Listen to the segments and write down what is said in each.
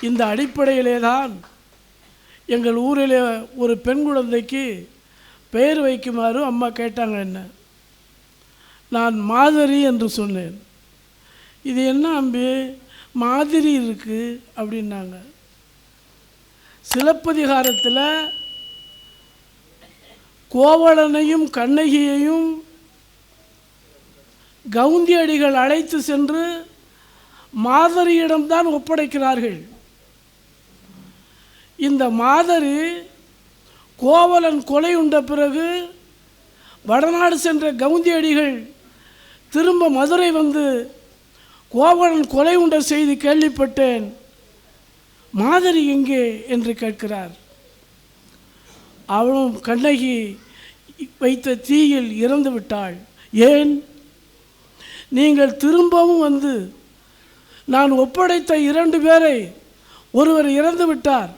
இந்த அடிப்படையிலே தான் எங்கள் ஊரிலே ஒரு பெண் குழந்தைக்கு பெயர் வைக்குமாறு அம்மா கேட்டாங்க என்ன? நான் மாதிரி என்று சொன்னேன். இது என்ன அம்பி? மாதிரி இருக்குது அப்படின்னாங்க. சிலப்பதிகாரத்தில் கோவலனையும் கண்ணகியையும் கவுந்தி அடிகள் அழைத்து சென்று மாதிரியிடம்தான் ஒப்படைக்கிறார்கள். இந்த மாதரி கோவலன் கொலை உண்ட பிறகு வடநாடு சென்ற கவுந்தியடிகள் திரும்ப மதுரை வந்து கோவலன் கொலை உண்ட செய்தி கேள்விப்பட்டேன். மாதரி எங்கே என்று கேட்கிறார். அவளும் கண்ணகி வைத்த தீயில் இறந்து விட்டாள். ஏன்? நீங்கள் திரும்பவும் வந்து நான் ஒப்படைத்த இரண்டு பேரை ஒருவர் இறந்து விட்டார்.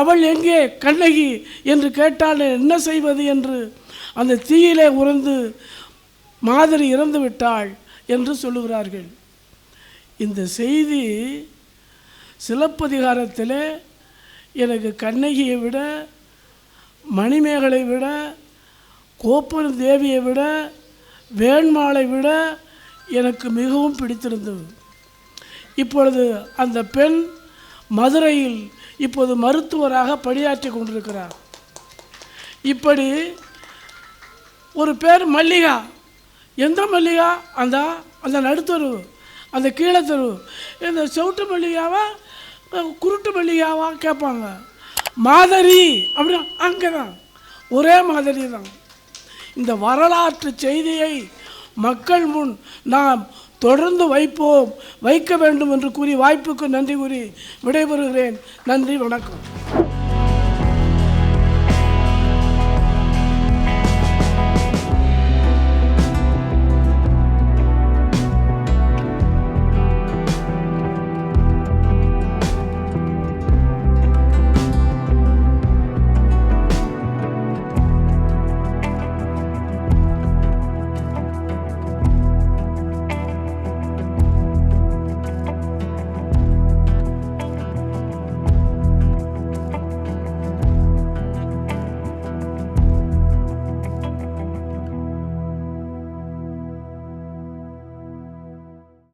அவள் எங்கே? கண்ணகி என்று கேட்டால் என்ன செய்வது என்று அந்த தீயிலே உறந்து மாதிரி இறந்து விட்டாள் என்று சொல்லுகிறார்கள். இந்த செய்தி சிலப்பதிகாரத்திலே எனக்கு கண்ணகியை விட மணிமேகலை விட கோப்பன் தேவியை விட வேண்மாளை விட எனக்கு மிகவும் பிடித்திருந்தது. இப்பொழுது அந்த பெண் மதுரையில் இப்போது மருத்துவராக பணியாற்றி கொண்டிருக்கிறார். இப்படி ஒரு பேர் மல்லிகா. எந்த மல்லிகா? அந்த அந்த நடுத்தரு அந்த கீழத்தரு இந்த செவுட்டு மல்லிகாவா? குருட்டு மல்லிகாவா கேட்பாங்க. மாதிரி அப்படி அங்கே தான் ஒரே மாதிரி தான் இந்த வரலாற்று செய்தியை மக்கள் முன் நாம் தொடர்ந்து வைப்போம் வைக்க வேண்டும் என்று கூறி வாய்ப்புக்கு நன்றி கூறி விடைபெறுகிறேன். நன்றி வணக்கம்.